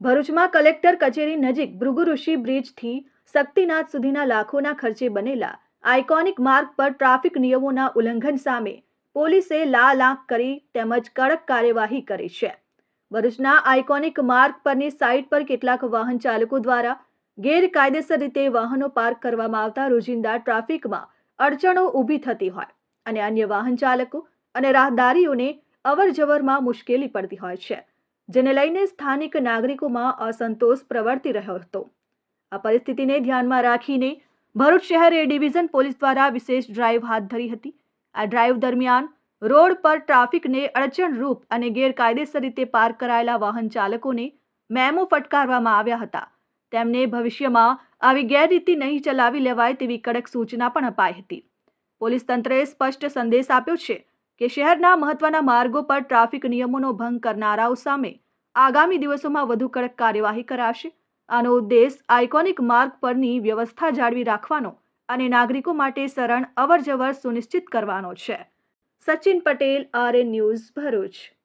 ભરૂચમાં કલેક્ટર કચેરી નજીક ભૃગુઋષિ બ્રિજથી શક્તિનાથ સુધીના લાખોના ખર્ચે બનેલા આઇકોનિક માર્ગ પર ટ્રાફિક નિયમોના ઉલ્લંઘન સામે પોલીસે લાલ આંખ કરી તેમજ કડક કાર્યવાહી કરી છે. ભરૂચના આઇકોનિક માર્ગ પરની સાઇટ પર કેટલાક વાહન ચાલકો દ્વારા ગેરકાયદેસર રીતે વાહનો પાર્ક કરવામાં આવતા રોજિંદા ટ્રાફિકમાં અડચણો ઊભી થતી હોય અને અન્ય વાહન ચાલકો અને રાહદારીઓને અવરજવરમાં મુશ્કેલી પડતી હોય છે. જેને લઈને સ્થાનિક નાગરિકોમાં અસંતોષ પ્રવર્તી રહ્યો હતો. આ પરિસ્થિતિને ધ્યાનમાં રાખીને ભરૂચ શહેર ડિવિઝન પોલીસ દ્વારા વિશેષ ડ્રાઈવ હાથ ધરી હતી. આ ડ્રાઈવ દરમિયાન રોડ પર ટ્રાફિકને અડચણરૂપ અને ગેરકાયદેસર રીતે પાર્ક કરાયેલા વાહન ચાલકોને મેમો ફટકારવામાં આવ્યા હતા. તેમને ભવિષ્યમાં આવી ગેરરીતિ નહીં ચલાવી લેવાય તેવી કડક સૂચના પણ અપાઈ હતી. પોલીસ તંત્રએ સ્પષ્ટ સંદેશ આપ્યો છે કે શહેરના મહત્વના માર્ગો પર ટ્રાફિક નિયમોનો ભંગ કરનારાઓ સામે આગામી દિવસોમાં વધુ કડક કાર્યવાહી કરાશે. આનો ઉદ્દેશ આઇકોનિક માર્ગ પરની વ્યવસ્થા જાળવી રાખવાનો અને નાગરિકો માટે સરળ, અવરજવર સુનિશ્ચિત કરવાનો છે. Sachin Patel, R N news Bharuch.